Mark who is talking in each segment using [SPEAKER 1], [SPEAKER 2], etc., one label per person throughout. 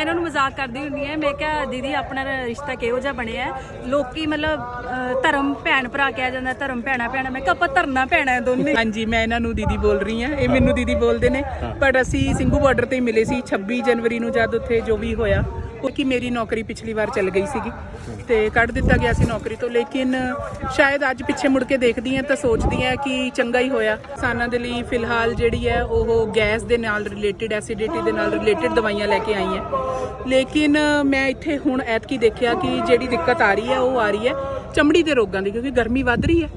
[SPEAKER 1] ਇਹਨਾਂ ਨੂੰ ਮਜ਼ਾਕ ਕਰਦੀ ਹੁੰਦੀ ਹੈ। ਮੈਂ ਕਿਹਾ ਦੀਦੀ ਆਪਣਾ ਰਿਸ਼ਤਾ ਕਿਹੋ ਜਿਹਾ ਬਣਿਆ ਹੈ? ਲੋਕੀ ਮਤਲਬ ਧਰਮ ਭੈਣ ਭਰਾ ਕਿਹਾ ਜਾਂਦਾ ਧਰਮ ਭੈਣਾ ਭੈਣਾ। ਮੈਂ ਕਿਹਾ ਆਪਾਂ ਧਰਨਾ ਭੈਣਾ ਹੈ ਦੋਨੇ।
[SPEAKER 2] ਹਾਂਜੀ ਮੈਂ ਇਹਨਾਂ ਨੂੰ ਦੀਦੀ ਬੋਲ ਰਹੀ ਹਾਂ। ਇਹ ਮੈਨੂੰ ਦੀਦੀ ਬੋਲਦੇ ਨੇ। ਪਰ ਅਸੀਂ ਸਿੰਘੂ ਬਾਰਡਰ ਤੇ ਹੀ ਮਿਲੇ ਸੀ। 26 ਜਨਵਰੀ ਨੂੰ ਜਦ ਉੱਥੇ ਜੋ ਵੀ ਹੋਇਆ ਕਿਉਂਕਿ ਮੇਰੀ ਨੌਕਰੀ ਪਿਛਲੀ ਵਾਰ ਚੱਲ ਗਈ ਸੀਗੀ ਤੇ ਕੱਢ ਦਿੱਤਾ ਗਿਆ ਸੀ ਨੌਕਰੀ ਤੋਂ, ਲੇਕਿਨ ਸ਼ਾਇਦ ਅੱਜ ਪਿੱਛੇ ਮੁੜ ਕੇ ਦੇਖਦੀ ਹਾਂ ਤਾਂ ਸੋਚਦੀ ਹਾਂ ਕਿ ਚੰਗਾ ਹੀ ਹੋਇਆ। ਕਿਸਾਨਾਂ ਦੇ ਲਈ ਫਿਲਹਾਲ ਜਿਹੜੀ ਹੈ ਉਹ ਗੈਸ ਦੇ ਨਾਲ ਰਿਲੇਟਡ ਐਸਿਡਿਟੀ ਦੇ ਨਾਲ ਰਿਲੇਟਡ ਦਵਾਈਆਂ ਲੈ ਕੇ ਆਈ ਹਾਂ। ਲੇਕਿਨ ਮੈਂ ਇੱਥੇ ਹੁਣ ਐਤਕੀ ਦੇਖਿਆ ਕਿ ਜਿਹੜੀ ਦਿੱਕਤ ਆ ਰਹੀ ਹੈ, ਉਹ ਆ ਰਹੀ ਹੈ ਚਮੜੀ ਦੇ ਰੋਗਾਂ ਦੀ, ਕਿਉਂਕਿ ਗਰਮੀ ਵੱਧ ਰਹੀ ਹੈ।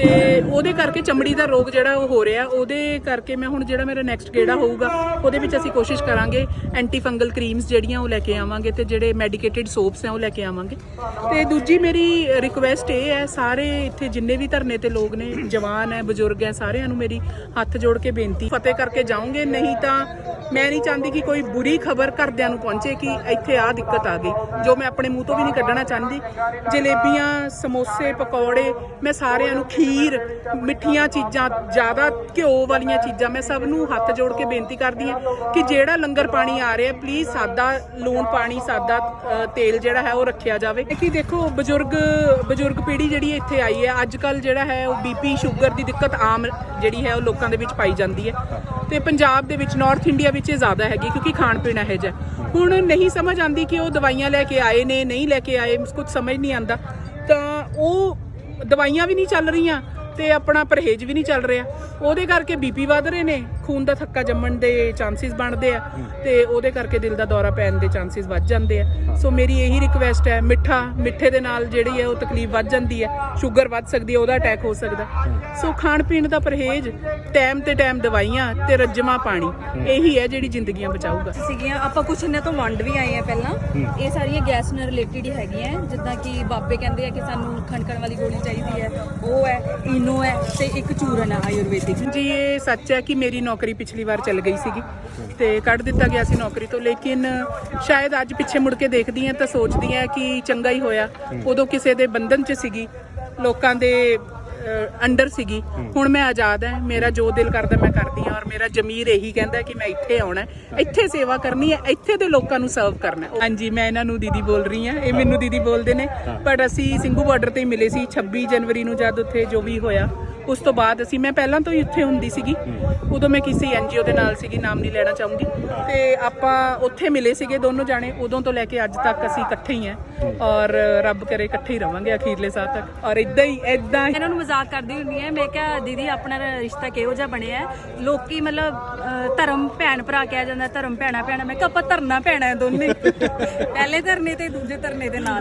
[SPEAKER 2] ਤੇ ਉਹਦੇ ਕਰਕੇ ਚਮੜੀ ਦਾ ਰੋਗ ਜਿਹੜਾ ਉਹ ਹੋ ਰਿਹਾ। ਉਹਦੇ ਕਰਕੇ ਮੈਂ ਹੁਣ ਜਿਹੜਾ ਮੇਰਾ ਨੈਕਸਟ ਗੇੜਾ ਹੋਊਗਾ, ਉਹਦੇ ਵਿੱਚ ਅਸੀਂ ਕੋਸ਼ਿਸ਼ ਕਰਾਂਗੇ ਐਂਟੀ ਫੰਗਲ ਕਰੀਮਸ ਜਿਹੜੀਆਂ ਉਹ ਲੈ ਕੇ ਆਵਾਂਗੇ ਤੇ ਜਿਹੜੇ ਮੈਡੀਕੇਟਿਡ ਸੋਪਸ ਆ ਉਹ ਲੈ ਕੇ ਆਵਾਂਗੇ। ਤੇ ਦੂਜੀ ਮੇਰੀ ਰਿਕੁਐਸਟ ਇਹ ਹੈ, ਸਾਰੇ ਇੱਥੇ ਜਿੰਨੇ ਵੀ ਧਰਨੇ ਤੇ ਲੋਕ ਨੇ, ਜਵਾਨ ਹੈ, ਬਜ਼ੁਰਗ ਹੈ, ਸਾਰਿਆਂ ਨੂੰ ਮੇਰੀ ਹੱਥ ਜੋੜ ਕੇ ਬੇਨਤੀ, ਫਤਿਹ ਕਰਕੇ ਜਾਉਂਗੇ ਨਹੀਂ ਤਾਂ ਮੈਂ ਨਹੀਂ ਚਾਹੁੰਦੀ ਕਿ ਕੋਈ ਬੁਰੀ ਖਬਰ ਘਰਦਿਆਂ ਨੂੰ ਪਹੁੰਚੇ ਕਿ ਇੱਥੇ ਆ ਦਿੱਕਤ ਆ ਗਈ। ਜੋ ਮੈਂ ਆਪਣੇ ਮੂੰਹ ਤੋਂ ਵੀ ਨਹੀਂ ਕੱਢਣਾ ਚਾਹੁੰਦੀ, ਜਲੇਬੀਆਂ, ਸਮੋਸੇ, ਪਕੌੜੇ, ਮੈਂ ਸਾਰਿਆਂ ਨੂੰ ਖੀਰ ਮਿੱਠੀਆਂ ਚੀਜ਼ਾਂ, ਜ਼ਿਆਦਾ ਘਿਓ ਵਾਲੀਆਂ ਚੀਜ਼ਾਂ, ਮੈਂ ਸਭ ਨੂੰ ਹੱਥ ਜੋੜ ਕੇ ਬੇਨਤੀ ਕਰਦੀ ਹਾਂ ਕਿ ਜਿਹੜਾ ਲੰਗਰ ਪਾਣੀ ਆ ਰਿਹਾ ਪਲੀਜ਼ ਸਾਦਾ ਲੂਣ ਪਾਣੀ, ਸਾਦਾ ਤੇਲ ਜਿਹੜਾ ਹੈ ਉਹ ਰੱਖਿਆ ਜਾਵੇ। ਕਿ ਦੇਖੋ, ਬਜ਼ੁਰਗ ਬਜ਼ੁਰਗ ਪੀੜ੍ਹੀ ਜਿਹੜੀ ਇੱਥੇ ਆਈ ਹੈ ਅੱਜ ਕੱਲ ਜਿਹੜਾ ਹੈ ਉਹ ਬੀਪੀ ਸ਼ੂਗਰ ਦੀ ਦਿੱਕਤ ਆਮ ਜਿਹੜੀ ਹੈ ਉਹ ਲੋਕਾਂ ਦੇ ਵਿੱਚ ਪਾਈ ਜਾਂਦੀ ਹੈ। ਤੇ ਪੰਜਾਬ ਦੇ ਵਿੱਚ ਨਾਰਥ ਇੰਡੀਆ ਵਿੱਚ ਇਹ ਜ਼ਿਆਦਾ ਹੈਗੀ, ਕਿਉਂਕਿ ਖਾਣ ਪੀਣ ਇਹੋ ਜਿਹਾ ਹੁਣ ਨਹੀਂ ਸਮਝ ਆਉਂਦੀ ਕਿ ਉਹ ਦਵਾਈਆਂ ਲੈ ਕੇ ਆਏ ਨੇ, ਨਹੀਂ ਲੈ ਕੇ ਆਏ, ਕੁਝ ਸਮਝ ਨਹੀਂ ਆਉਂਦਾ। ਤਾਂ ਉਹ ਦਵਾਈਆਂ ਵੀ ਨਹੀਂ ਚੱਲ ਰਹੀਆਂ। ਤੇ ਆਪਣਾ ਪਰਹੇਜ਼ ਵੀ ਨਹੀਂ ਚੱਲ ਰਿਹਾ। ਉਹਦੇ ਕਰਕੇ ਬੀਪੀ ਵਧ ਰਹੇ ਨੇ ਖੂਨ ਦਾ ਥੱਕਾ ਜੰਮਣ ਦੇ ਚਾਂਸਸ ਬਣਦੇ ਆ ਤੇ ਉਹਦੇ ਕਰਕੇ ਦਿਲ ਦਾ ਦੌਰਾ ਪੈਣ ਦੇ ਚਾਂਸਸ ਵੱਧ ਜਾਂਦੇ ਆ। ਸੋ ਮੇਰੀ ਇਹੀ ਰਿਕਵੈਸਟ ਹੈ ਮਿੱਠਾ ਮਿੱਠੇ ਦੇ ਨਾਲ ਜਿਹੜੀ ਹੈ ਉਹ ਤਕਲੀਫ ਵੱਧ ਜਾਂਦੀ ਹੈ ਸ਼ੂਗਰ ਵੱਧ ਸਕਦੀ ਹੈ ਉਹਦਾ ਅਟੈਕ ਹੋ ਸਕਦਾ। ਸੋ ਖਾਣ ਪੀਣ ਦਾ ਪਰਹੇਜ਼ ਟਾਈਮ ਤੇ ਟਾਈਮ ਦਵਾਈਆਂ ਤੇ ਰੱਜਮਾ ਪਾਣੀ ਇਹੀ ਹੈ ਜਿਹੜੀ ਜ਼ਿੰਦਗੀਆਂ ਬਚਾਊਗਾ।
[SPEAKER 1] ਸੀਗੀਆਂ ਆਪਾਂ ਕੁਛ ਇਹਨਾਂ ਤੋਂ ਵੰਡ ਵੀ ਆਏ ਆ ਪਹਿਲਾਂ। ਇਹ ਸਾਰੀਆਂ ਗੈਸ ਨਾਲ ਰਿਲੇਟਡ ਹੀ ਹੈਗੀਆਂ ਜਿੱਦਾਂ ਕਿ ਬਾਬੇ ਕਹਿੰਦੇ ਆ ਕਿ ਸਾਨੂੰ ਖਣਕਣ ਵਾਲੀ ਗੋਲੀ ਚਾਹੀਦੀ ਹੈ ਉਹ ਹੈ ਇਨੋ ਹੈ ਤੇ ਇੱਕ ਚੂਰਨ ਹੈ ਆਯੁਰਵੈਦਿਕ।
[SPEAKER 2] ਜੀ ਇਹ ਸੱਚ ਹੈ ਕਿ ਮੇਰੀ ਨੌਕਰੀ ਪਿਛਲੀ ਵਾਰ ਚੱਲ ਗਈ ਸੀਗੀ ਤੇ ਕੱਢ ਦਿੱਤਾ ਗਿਆ ਸੀ ਨੌਕਰੀ ਤੋਂ ਲੇਕਿਨ ਸ਼ਾਇਦ ਅੱਜ ਪਿੱਛੇ ਮੁੜ ਕੇ ਦੇਖਦੀ ਹਾਂ ਤਾਂ ਸੋਚਦੀ ਹਾਂ ਕਿ ਚੰਗਾ ਹੀ ਹੋਇਆ। ਉਦੋਂ ਕਿਸੇ ਦੇ ਬੰਧਨ 'ਚ ਸੀਗੀ ਲੋਕਾਂ ਦੇ ਅੰਡਰ ਸੀਗੀ। ਹੁਣ ਮੈਂ ਆਜ਼ਾਦ ਹਾਂ ਮੇਰਾ ਜੋ ਦਿਲ ਕਰਦਾ ਮੈਂ ਕਰਦੀ ਹਾਂ ਔਰ ਮੇਰਾ ਜ਼ਮੀਰ ਇਹੀ ਕਹਿੰਦਾ ਕਿ ਮੈਂ ਇੱਥੇ ਆਉਣਾ ਹੈ, ਇੱਥੇ ਸੇਵਾ ਕਰਨੀ ਹੈ ਇੱਥੇ ਦੇ ਲੋਕਾਂ ਨੂੰ ਸਰਵ ਕਰਨਾ ਹੈ। ਹਾਂਜੀ ਮੈਂ ਇਹਨਾਂ ਨੂੰ ਦੀਦੀ ਬੋਲ ਰਹੀ ਹਾਂ। ਇਹ ਮੈਨੂੰ ਦੀਦੀ ਬੋਲਦੇ ਨੇ। ਪਰ ਅਸੀਂ ਸਿੰਘੂ ਬਾਰਡਰ ਤੇ ਹੀ ਮਿਲੇ ਸੀ 26 ਜਨਵਰੀ ਨੂੰ ਜਦ ਉੱਥੇ ਜੋ ਵੀ ਹੋਇਆ ਉਸ ਤੋਂ ਬਾਅਦ ਅਸੀਂ ਮੈਂ ਪਹਿਲਾਂ ਤੋਂ ਹੀ ਉੱਥੇ ਹੁੰਦੀ ਸੀਗੀ। ਉਦੋਂ ਮੈਂ ਕਿਸੇ ਐਨਜੀਓ ਦੇ ਨਾਲ ਸੀਗੀ ਨਾਮ ਨਹੀਂ ਲੈਣਾ ਚਾਹੂੰਗੀ। ਤੇ ਆਪਾਂ ਉੱਥੇ ਮਿਲੇ ਸੀਗੇ ਦੋਨੋਂ ਜਾਣੇ। ਉਦੋਂ ਤੋਂ ਲੈ ਕੇ ਅੱਜ ਤੱਕ ਅਸੀਂ ਇਕੱਠੇ ਹੀ ਹਾਂ। ਔਰ ਰੱਬ ਕਰੇ ਇਕੱਠੇ ਹੀ ਰਵਾਂਗੇ ਅਖੀਰਲੇ ਸਾਹ ਤੱਕ। ਔਰ ਇਦਾਂ ਹੀ ਇਦਾਂ
[SPEAKER 1] ਇਹਨਾਂ ਨੂੰ ਮਜ਼ਾਕ ਕਰਦੀ ਹੁੰਦੀ ਹੈ ਮੈਂ ਕਿਹਾ, ਦੀਦੀ, ਆਪਣਾ ਰਿਸ਼ਤਾ ਕਿਹੋ ਜਿਹਾ ਬਣਿਆ ਹੈ? ਲੋਕੀ ਮਤਲਬ ਧਰਮ ਭੈਣ ਭਰਾ ਕਿਹਾ ਜਾਂਦਾ, ਧਰਮ ਭੈਣਾ ਭੈਣਾ। ਮੈਂ ਕਿਹਾ, ਆਪਾਂ ਧਰਨਾ ਭੈਣਾ ਦੋਨੇ। ਪਹਿਲੇ ਧਰਨੇ ਤੇ ਦੂਜੇ ਧਰਨੇ ਦੇ ਨਾਲ।